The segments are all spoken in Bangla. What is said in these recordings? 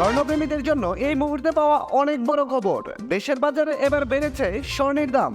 স্বর্ণপ্রেমীদের জন্য এই মুহূর্তে পাওয়া অনেক বড় খবর। দেশের বাজারে এবার বেড়েছে স্বর্ণের দাম।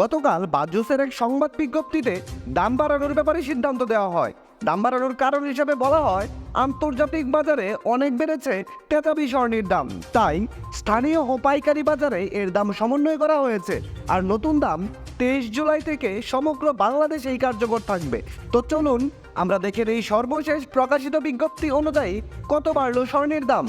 গতকাল বাজুসের এক সংবাদ বিজ্ঞপ্তিতে দাম বাড়ানোর ব্যাপারে সিদ্ধান্ত দেওয়া হয়। দাম বাড়ানোর কারণ হিসেবে বলা হয়, আন্তর্জাতিক বাজারে অনেক বেড়েছে তেতাবি স্বর্ণের দাম। তাই স্থানীয় ও পাইকারি বাজারে এর দাম সমন্বয় করা হয়েছে। আর নতুন দাম তেইশ জুলাই থেকে সমগ্র বাংলাদেশেই কার্যকর থাকবে। তো চলুন, আমরা দেখে এই সর্বশেষ প্রকাশিত বিজ্ঞপ্তি অনুযায়ী কত বাড়লো স্বর্ণের দাম।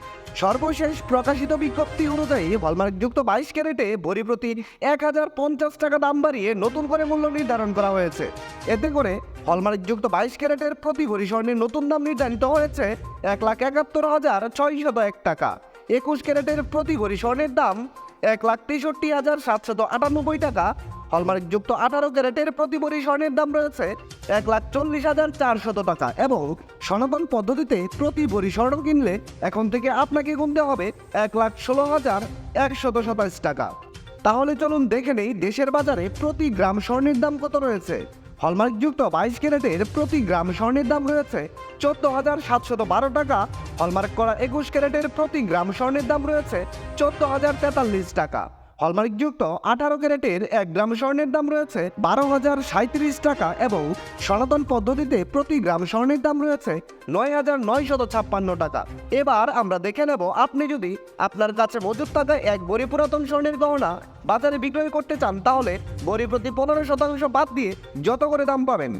সর্বশেষ প্রকাশিত বিজ্ঞপ্তি অনুযায়ী হলমার্কযুক্ত বাইশ ক্যারেটে ভরি প্রতি এক হাজার পঞ্চাশ টাকা দাম বাড়িয়ে নতুন করে মূল্য নির্ধারণ করা হয়েছে। এতে করে হলমার্কযুক্ত বাইশ ক্যারেটের প্রতি ভরি স্বর্ণের নতুন দাম নির্ধারিত হয়েছে এক লাখ একাত্তর হাজার ছয়শত এক টাকা। একুশ ক্যারেটের প্রতি ভরি স্বর্ণের দাম এক লাখ তেষট্টি হাজার সাতশত আটানব্বই টাকা হলমার্কযুক্ত আঠারো ক্যারেটের প্রতি ভরি স্বর্ণের দাম রয়েছে এক লাখ চল্লিশ হাজার চারশত টাকা এবং সনাতন পদ্ধতিতে প্রতি ভরি স্বর্ণ কিনলে এখন থেকে আপনাকে গুনতে হবে এক লাখ ষোলো হাজার একশত সাতাশ টাকা। তাহলে চলুন দেখে নেই দেশের বাজারে প্রতি গ্রাম স্বর্ণের দাম কত রয়েছে। হলমার্কযুক্ত বাইশ ক্যারেটের প্রতি গ্রাম স্বর্ণের দাম রয়েছে চোদ্দ হাজার সাতশত বারো টাকা। হলমার্ক করা একুশ ক্যারেটের প্রতি গ্রাম স্বর্ণের দাম রয়েছে চোদ্দ হাজার তেতাল্লিশ টাকা। হলমার্কযুক্ত আঠারো ক্যারেটের এক গ্রাম স্বর্ণের দাম রয়েছে বারো হাজার সাঁত্রিশ টাকা এবং সনাতন পদ্ধতিতে প্রতি গ্রাম স্বর্ণের দাম রয়েছে নয় হাজার নয়শত ছাপ্পান্ন টাকা। এবার আমরা দেখে নেব, আপনি যদি আপনার কাছে মজুদ থাকা এক বড়ি পুরাতন স্বর্ণের গহনা বাজারে বিক্রয় করতে চান, তাহলে বড়ি প্রতি পনেরো শতাংশ বাদ দিয়ে যত করে দাম পাবেন।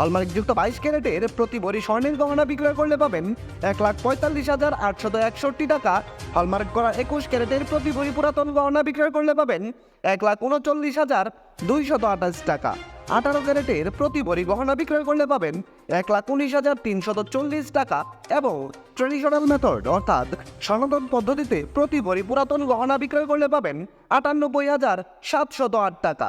হলমার্কযুক্ত বাইশ ক্যারেটের প্রতি ভরি স্বর্ণের গহনা বিক্রয় করলে পাবেন এক লাখ পঁয়তাল্লিশ হাজার আটশত একষট্টি টাকা। হলমার্ক করা একুশ ক্যারেটের প্রতি ভরি পুরাতন গহনা বিক্রয় করলে পাবেন এক লাখ উনচল্লিশ হাজার দুইশত আঠাশ টাকা। আঠারো ক্যারেটের প্রতি ভরি গহনা বিক্রয় করলে পাবেন এক লাখ উনিশ হাজার তিনশত চল্লিশ টাকা এবং ট্রেডিশনাল মেথড অর্থাৎ সনাতন পদ্ধতিতে প্রতি ভরি পুরাতন গহনা বিক্রয় করলে পাবেন আটানব্বই হাজার সাতশত আট টাকা।